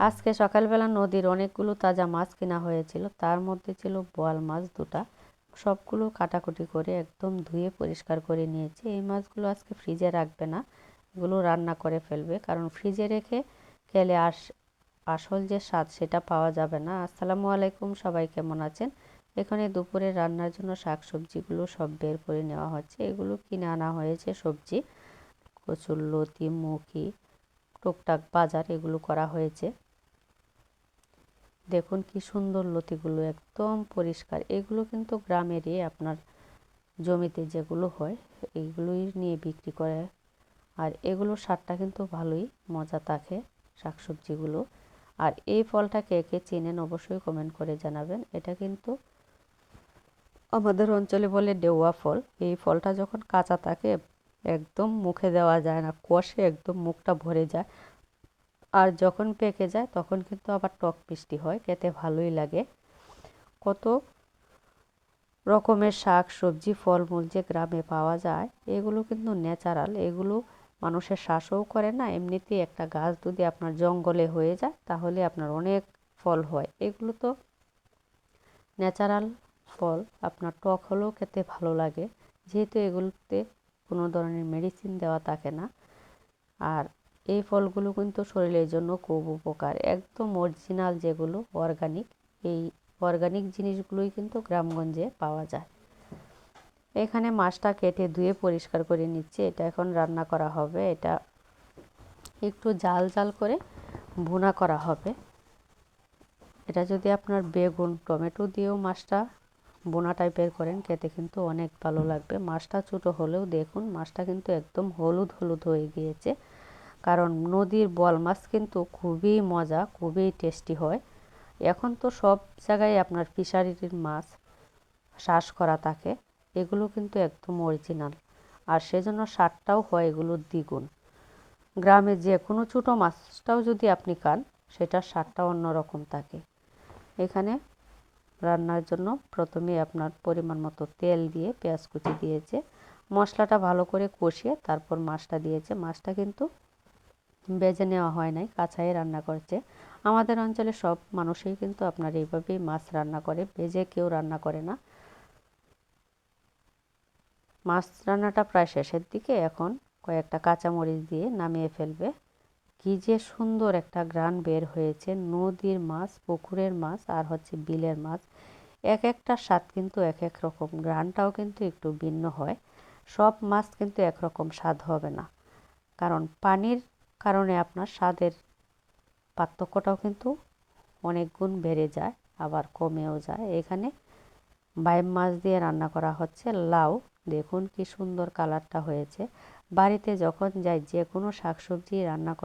আজকে সকালবেলা নদীর অনেকগুলো তাজা মাছ কেনা হয়েছিল। তার মধ্যে ছিল বোয়াল মাছ দুটা। সবগুলো কাটাকুটি করে একদম ধুয়ে পরিষ্কার করে নিয়েছে। এই মাছগুলো আজকে ফ্রিজে রাখবে না। এগুলো রান্না করে ফেলবে। কারণ ফ্রিজে রেখে খেলে আস, আসল যে স্বাদ সেটা পাওয়া যাবে না। আসসালামু আলাইকুম, সবাই কেমন আছেন? এখানে দুপুরে রান্নার জন্য শাক সবজিগুলো সব বের করে নেওয়া হচ্ছে। এগুলো কিনে আনা হয়েছে সবজি কচুর লতি মুখি, টুকটাক বাজার এগুলো করা হয়েছে। দেখুন কি সুন্দর লতিগুলো একদম পরিষ্কার। এগুলো কিন্তু গ্রামেরই আপনার জমিতে যেগুলো হয়, এইগুলোই নিয়ে বিক্রি করে। আর এগুলো স্বাদটা কিন্তু ভালোই, মজা থাকে শাকসবজিগুলো। আর এই ফলটা কে কে চেনেন অবশ্যই কমেন্ট করে জানাবেন। এটা কিন্তু আমাদের অঞ্চলে বলে ডেউয়া ফল। এই ফলটা যখন কাঁচা থাকে, একদম মুখে দেওয়া যায় না, কষে একদম মুখটা ভরে যায়। আর যখন পেকে যায়, তখন কিন্তু আবার টক মিষ্টি হয়, খেতে ভালোই লাগে। কত রকমের শাক, সবজি, ফলমূল যে গ্রামে পাওয়া যায়, এগুলো কিন্তু ন্যাচারাল। এগুলো মানুষের শ্বাসও করে না, এমনিতেই একটা গাছ যদি আপনার জঙ্গলে হয়ে যায়, তাহলে আপনার অনেক ফল হয়। এগুলো তো ন্যাচারাল ফল, আপনার টক হলেও খেতে ভালো লাগে। যেহেতু এগুলোতে কোনো ধরনের মেডিসিন দেওয়া থাকে না। আর এই ফলগুলো কিন্তু শরীরের জন্য খুব উপকার। একদম অরিজিনাল যেগুলো অর্গানিক এই অর্গানিক জিনিসগুলোই কিন্তু গ্রামগঞ্জে পাওয়া যায়। এখানে মাছটা কেটে ধুয়ে পরিষ্কার করে নিচ্ছে। এটা এখন রান্না করা হবে। এটা একটু জাল জাল করে ভুনা করা হবে। এটা যদি আপনার বেগুন, টমেটো দিয়েও মাছটা বোনা টাইপের করেন, খেতে কিন্তু অনেক ভালো লাগবে। মাছটা ছোটো হলেও দেখুন, মাছটা কিন্তু একদম হলুদ হলুদ হয়ে গিয়েছে। কারণ নদীর বল মাছ কিন্তু খুবই মজা, খুবই টেস্টি হয়। এখন তো সব জায়গায় আপনার ফিশারির মাছ শ্বাস করা থাকে, এগুলো কিন্তু একদম অরিজিনাল আর সেজন্য স্বাদটাও হয় এগুলো দ্বিগুণ। গ্রামে যে কোনো ছোটো মাছটাও যদি আপনি খান, সেটার স্বাদটা অন্যরকম থাকে। এখানে রান্নার জন্য প্রথমে আপনার পরিমাণ মতো তেল দিয়ে পেঁয়াজ কুচি দিয়েছে, মশলাটা ভালো করে কষিয়ে তারপর মাছটা দিয়েছে। মাছটা কিন্তু বেজে নেওয়া হয় নাই, কাঁচাই রান্না করছে। আমাদের অঞ্চলে সব মানুষই কিন্তু আপনার এইভাবেই মাছ রান্না করে বেজে কেউ রান্না করে না। মাছ রান্নাটা প্রায় শেষের দিকে এখন কয়েকটা কাঁচামরিচ দিয়ে নামিয়ে ফেলবে। কি যে সুন্দর একটা গ্রান বের হয়েছে, নদীর মাছ, পুকুরের মাছ আর হচ্ছে বিলের মাছ। এক একটা স্বাদ কিন্তু এক এক রকম গ্রানটাও কিন্তু একটু ভিন্ন হয়। সব মাছ কিন্তু একরকম স্বাদ হবে না। কারণ পানির কারণে আপনার স্বাদের পার্থক্যটাও কিন্তু অনেক গুণ বেড়ে যায়, আবার কমেও যায়। এখানে বাইম মাছ দিয়ে রান্না করা হচ্ছে লাউ। দেখুন কি সুন্দর কালারটা হয়েছে। বাড়িতে যখন যাই, যে কোনো শাকসবজি রান্না